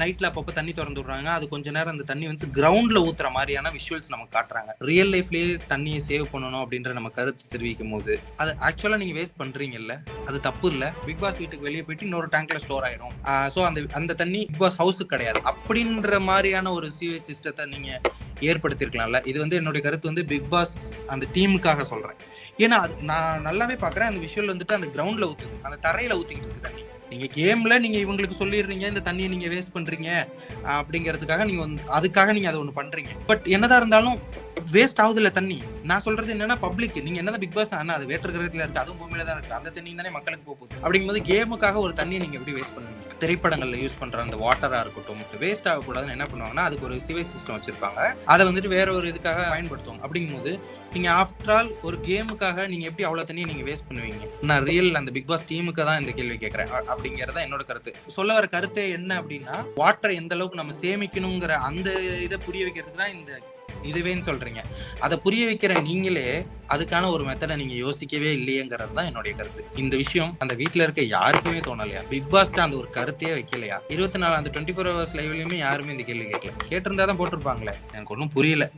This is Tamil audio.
நைட்ல அப்பப்போ தண்ணி திறந்து விடுறாங்க அது கொஞ்ச நேரம் அந்த தண்ணி வந்து கிரவுண்ட்ல ஊத்துற மாதிரியான விஷுவல்ஸ் நமக்கு காட்டுறாங்க. ரியல் லைஃப்லயே தண்ணியை சேவ் பண்ணணும் அப்படின்ற நம்ம கருத்து தெரிவிக்கும் போது அது ஆக்சுவலா நீங்க வேஸ்ட் பண்றீங்கல்ல அது தப்பு இல்ல. பிக் பாஸ் வீட்டுக்கு வெளியே போயிட்டு இன்னொரு டேங்க்ல ஸ்டோர் ஆயிரும். ஸோ அந்த அந்த தண்ணி பிக் பாஸ் ஹவுஸுக்கு கிடையாது. அப்படின்ற மாதிரியான ஒரு சீவேஜ் சிஸ்டத்தை நீங்க ஏற்படுத்தியிருக்கலாம்ல. இது வந்து என்னுடைய கருத்து வந்து பிக் பாஸ் அந்த டீமுக்காக சொல்றேன். ஏன்னா அது நான் நல்லாவே பார்க்குறேன் அந்த விஷுவல் வந்துட்டு அந்த கிரவுண்டில் ஊத்துது. அந்த தரையில் ஊற்றிக்கிட்டு இருக்கு தண்ணி. நீங்கள் கேமில் நீங்கள் இவங்களுக்கு சொல்லிடுறீங்க இந்த தண்ணியை நீங்கள் வேஸ்ட் பண்ணுறீங்க அப்படிங்கிறதுக்காக நீங்கள் வந்து அதுக்காக நீங்கள் அதை ஒன்று பண்ணுறீங்க பட் என்னதான் இருந்தாலும் வேஸ்ட் ஆகுது இல்லை தண்ணி. நான் சொல்றது என்னன்னா பப்ளிக் நீங்க என்னதான் பிக் பாஸ் ஆனால் அது வேற்று கிரகத்துல இருக்கு அதுவும் பூமியில தான் இருக்கு. அந்த தண்ணி தானே மக்களுக்கு போகுது. அப்படிங்கும்போது கேமுக்காக ஒரு தண்ணியை நீங்க எப்படி வேஸ்ட் பண்ணுவீங்க? திரைப்படங்கள்ல யூஸ் பண்ற அந்த வாட்டரா இருக்கட்டும் வேஸ்ட் ஆகக்கூடாதுன்னு என்ன பண்ணுவாங்கன்னா அதுக்கு ஒரு சிவேஜ் சிஸ்டம் வச்சிருப்பாங்க. அதை வந்துட்டு வேற ஒரு இதுக்காக பயன்படுத்துவோம் அப்படிங்கும்போது நீங்க ஆஃப்டர் ஆல் ஒரு கேமுக்காக நீங்க எப்படி அவ்வளவு தண்ணியை நீங்க வேஸ்ட் பண்ணுவீங்க? நான் ரியல் அந்த பிக் பாஸ் டீமுக்கு தான் இந்த கேள்வி கேட்கறேன். அ- அப்படிங்கறத என்னோட கருத்து. சொல்ல வர கருத்து என்ன அப்படின்னா வாட்டரை எந்த அளவுக்கு நம்ம சேமிக்கணுங்கிற அந்த இதை புரிய வைக்கிறதுக்கு தான் இந்த இதுவேன்னு சொல்றீங்க. அதை புரிய வைக்கிற நீங்களே அதுக்கான ஒரு மெத்தடை நீங்க யோசிக்கவே இல்லையேங்கிறது தான் என்னுடைய கருத்து. இந்த விஷயம் அந்த வீட்டுல இருக்க யாருக்குமே தோணலையா? பிக் பாஸ்ட அந்த ஒரு கருத்தையே வைக்கலையா? இருபத்தி நாலு அந்த டுவெண்ட்டி ஃபோர் ஹவர்ஸ் லைவ்லயுமே யாருமே இந்த கேள்வி கேட்கல. கேட்டிருந்தா தான் போட்டிருப்பாங்களே. எனக்கு ஒன்றும் புரியல.